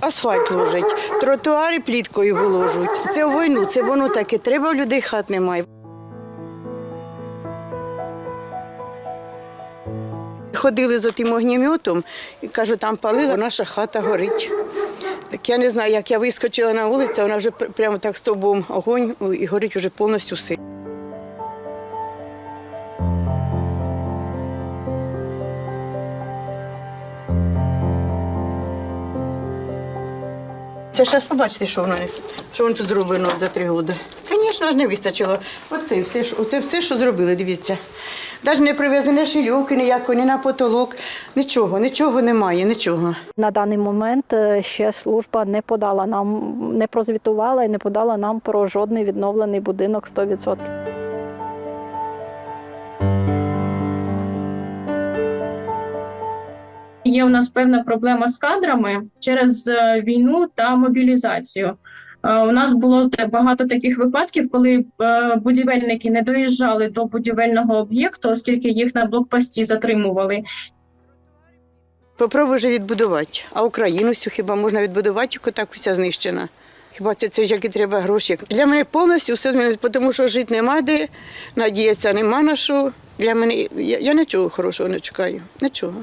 асфальт ложать, тротуари пліткою виложуть. Це війну, це воно таке. Треба людей хат немає. Ходили за тим огнеметом і кажу, там палила, наша хата горить. Так я не знаю, як я вискочила на вулицю, вона вже прямо так стовбом огонь і горить вже повністю все. Це зараз побачите, що воно, що воно тут зроблено за три роки. Звісно ж, не вистачило. Оце все, оце все, що зробили, дивіться. Навіть не привезли шильовки ніякої, ні на потолок. Нічого, нічого немає, нічого. На даний момент е, ще служба не подала нам, не прозвітувала і не подала нам про жодний відновлений будинок 100%. Є у нас певна проблема з кадрами через е, війну та мобілізацію. Е, У нас було багато таких випадків, коли е, будівельники не доїжджали до будівельного об'єкту, оскільки їх на блокпості затримували. Попробуй вже відбудувати. А Україну всю хіба можна відбудувати, як так уся знищена. Хіба це, це ж які треба гроші. Для мене повністю все змінилось, тому що жити нема де, надіятися нема на що. Для мене я, я нічого хорошого не чекаю. Нічого.